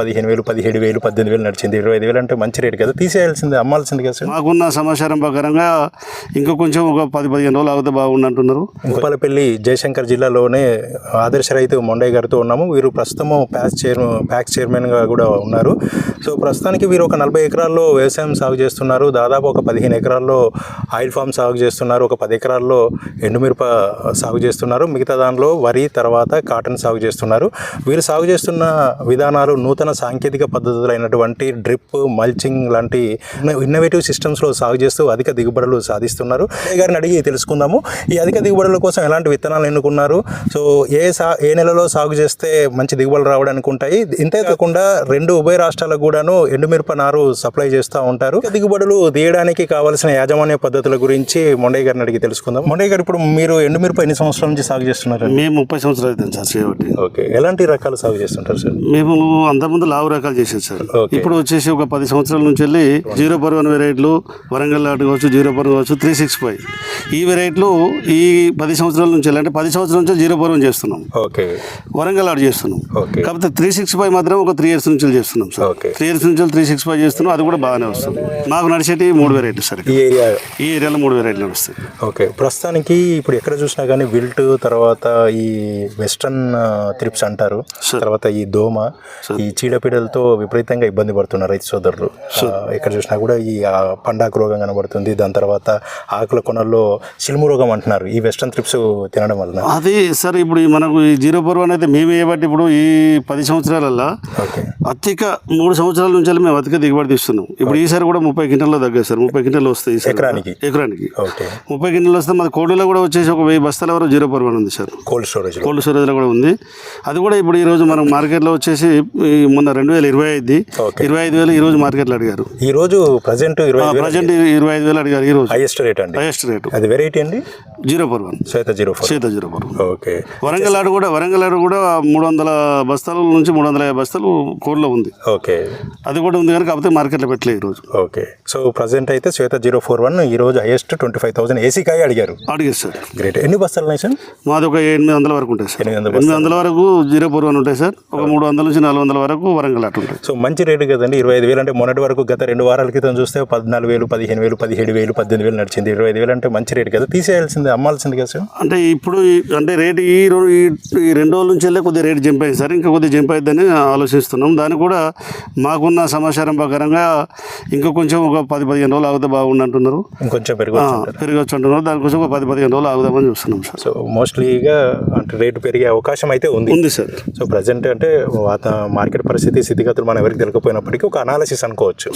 పదిహేను వేలు పదిహేడు వేలు పద్దెనిమిది వేలు నడిచింది. ఇరవై ఐదు వేలు అంటే మంచి రేట్ కదా. తీసేయాల్సింది అమ్మాల్సింది కదా సార్? మాకున్న సమాచారం ప్రకారంగా ఇంకా కొంచెం ఒక పది పదిహేను రోజులు ఆగితే బాగుండు అంటున్నారు గోపాలపల్లి జయశంకర్ జిల్లాలోనే ఆదర్శ రైతు మొండయ్య గారితో ఉన్నాము. వీరు ప్రస్తుతము ప్యాక్స్ చైర్ ప్యాక్స్ చైర్మన్గా కూడా ఉన్నారు. సో ప్రస్తుతానికి వీరు ఒక నలభై ఎకరాల్లో వ్యవసాయం సాగు చేస్తున్నారు. దాదాపు ఒక పదిహేను ఎకరాల్లో ఆయిల్ ఫామ్ సాగు చేస్తున్నారు. ఒక పది ఎకరాల్లో ఎండుమిరప సాగు చేస్తున్నారు. మిగతా దానిలో వరి తర్వాత కాటన్ సాగు చేస్తున్నారు. వీరు సాగు చేస్తున్న విధానాలు నూతన సాంకేతిక పద్ధతులైనటువంటి డ్రిప్ మల్చింగ్ లాంటి ఇన్నోవేటివ్ సిస్టమ్స్లో సాగు చేస్తూ అధిక దిగుబడులు సాధిస్తున్నారు. గారిని అడిగి తెలుసుకుందాము. ఈ అధిక దిగుబడుల కోసం ఎలాంటి విత్తనాలు ఎన్నుకున్నారు? సో ఏ సా ఏ నెలలో సాగు చేస్తే మంచి దిగుబడులు రావడానికి ఉంటాయి? ఇంతే కాకుండా రెండు ఉభయ రాష్ట్రాలకు కూడాను ఎండుమిరప నారు సప్లై చేస్తూ ఉంటారు. దిగుబడులు తీయడానికి కావాల్సిన యాజమాన్య పద్ధతుల గురించి మొండయ్య గారిని అడిగి తెలుసుకుందాం మొండయ్య గారు ఇప్పుడు మీరు ఎండుమిరప ఎన్ని సంవత్సరాల నుంచి సాగు చేస్తున్నారు? మేము ముప్పై సంవత్సరాలు సార్ ఓకే. ఎలాంటి రకాలు సాగు చేస్తుంటారు సార్? మేము అంతకుముందు లావు రకాలు చేసాం సార్. ఇప్పుడు వచ్చేసి ఒక పది సంవత్సరాల నుంచి వెళ్ళి జీరో పర్ వన్ వెరైటీలు వరంగల్ లాంటి కావచ్చు జీరో పర్ కావచ్చు త్రీ సిక్స్ ఫైవ్. ఈ వెరైటీలు ఈ పది సంవత్సరాల నుంచి వెళ్ళి అంటే పది సంవత్సరాల నుంచి జీరో పర్ వన్ చేస్తున్నాం. ఓకే. వరంగల్ ఆడ చేస్తున్నాం. కాకపోతే త్రీ సిక్స్ ఫైవ్ మాత్రం ఒక త్రీ ఇయర్స్ నుంచి చేస్తున్నాం సార్. త్రీ ఇయర్స్ నుంచి త్రీ సిక్స్ ఫైవ్ చేస్తున్నాం అది కూడా బాగానే వస్తుంది. మాకు నడిచేటి మూడు వెరైటీలు సార్ ఈ ఏరియా. ఈ ఏరియాలో మూడు వెరైటీలు నడుస్తాయి. ఓకే. ప్రస్తుతానికి ఇప్పుడు ఎక్కడ చూసినా కానీ విల్ట్ తర్వాత ఈ వెస్ట్రన్ త్రిప్స్ అంటారు. తర్వాత ఈ దోమ ఈ చీడపీడలతో విపరీతంగా ఇబ్బంది పడుతున్నారు రైతు సోదరులు. ఎక్కడ చూసినా కూడా ఈ పండాకు రోగం కనబడుతుంది. దాని తర్వాత ఆకుల కొనల్లో సిలుము రోగం అంటున్నారు. ఈ వెస్ట్రన్ త్రిప్స్ తినడం వలన. అది సార్ ఇప్పుడు మనకు ఈ జీరో పర్ వన్ అయితే మేము వేయబట్టి ఇప్పుడు ఈ పది సంవత్సరాలల్లో ఓకే. అధిక మూడు సంవత్సరాల నుంచి మేము అధిక దిగుబడి తీస్తున్నాం. ఇప్పుడు ఈసారి కూడా ముప్పై క్వింటల్లో తగ్గాయి సార్. ముప్పై క్వింటల్ వస్తాయి. ఎకరానికి? ఎకరానికి. ముప్పై క్వింటల్ వస్తే మన కోడిలో కూడా వచ్చేసి ఒక వెయ్యి బస్తాల వరకు జీరో పర్ వన్ ఉంది సార్. కోల్డ్ స్టోరేజ్ కోల్డ్ స్టోరేజ్లో కూడా ఉంది. అది కూడా ఇప్పుడు ఈ రోజు మనం మార్కెట్లో వచ్చేసి ఈ మొన్న రెండు వేల ఇరవై ఐదు. ఇరవై ఐదు వేలు ఈ రోజు మార్కెట్లో అడిగారు. ఈ రోజు ప్రజెంట్ ఇరవై ప్రజెంట్ ఇరవై ఐదు వేలు అడిగారు ఈ రోజు. హైయెస్ట్ రేట్ అండి. హైయెస్ట్ రేటు అది వెరైటీ అండి? Zero per one. Shweta zero four. Sita zero one. Okay. Warangal ఆడు కూడా వరంగల్ ఆడు కూడా మూడు వందల బస్తాల నుంచి మూడు వందల యాభై బస్తాలు కోడ్లో ఉంది. ఓకే. అది కూడా ఉంది కానీ కాకపోతే మార్కెట్లో పెట్టలే ఈరోజు ఓకే. సో ప్రజెంట్ అయితే శ్వేత జీరో ఫోర్ వన్ ఈ రోజు highest twenty five thousand AC కాయ అడిగారు. అడిగారు సార్. గ్రేట్ ఎన్ని బస్తాలు ఉన్నాయి సార్? మాది ఒక ఎనిమిది వందల వరకు ఉంటాయి సార్. ఎనిమిది వందల వరకు జీరో ఫోర్ వన్ ఉంటాయి సార్. ఒక మూడు వందల నుంచి నాలుగు వందల వరకు వరంగల్ అటు ఉంటాయి సో మంచి రేటు కదండి. ఇరవై ఐదు వేలు అంటే మొన్నటి వరకు గత రెండు వారాల క్రితం చూస్తే పద్నాలుగు వేలు పదిహేను వేలు పదిహేడు వేలు పద్దెనిమిది వేలు నడిచింది. ఇరవై ఐదు వేలు అంటే మంచి రేటు కదా. తీసేయాల్సింది అమ్మాల్సింది కదా సార్? అంటే ఇప్పుడు అంటే రేటు ఈ రో- ఈ- రెండు రోజుల నుంచి వెళ్ళి కొద్దిగా రేటు జంప్ అయింది సార్. ఇంకా కొద్దిగా జంప్ అయిద్దని ఆలోచిస్తున్నాం. దానికి కూడా మాకున్న సమాచారం ప్రకారంగా ఇంకా కొంచెం ఒక పది పదిహేను రోజులు ఆగితే బాగుండు అంటున్నారు. ఇంకొంచెం పెరగవచ్చు అంటారు పెరగచ్చు అంటున్నారు. దానికోసం ఒక పది పదిహేను రోజులు ఆగుదామని చూస్తున్నాం సార్. సో మోస్ట్లీగా అంటే రేటు పెరిగే అవకాశం అయితే ఉంది. ఉంది సార్. సో ప్రజెంట్ అంటే వాత మార్కెట్ పరిస్థితి స్థితిగతులు మనం ఎవరికి తెలియకపోయినప్పటికీ ఒక అనాలిసిస్ అనుకోవచ్చు.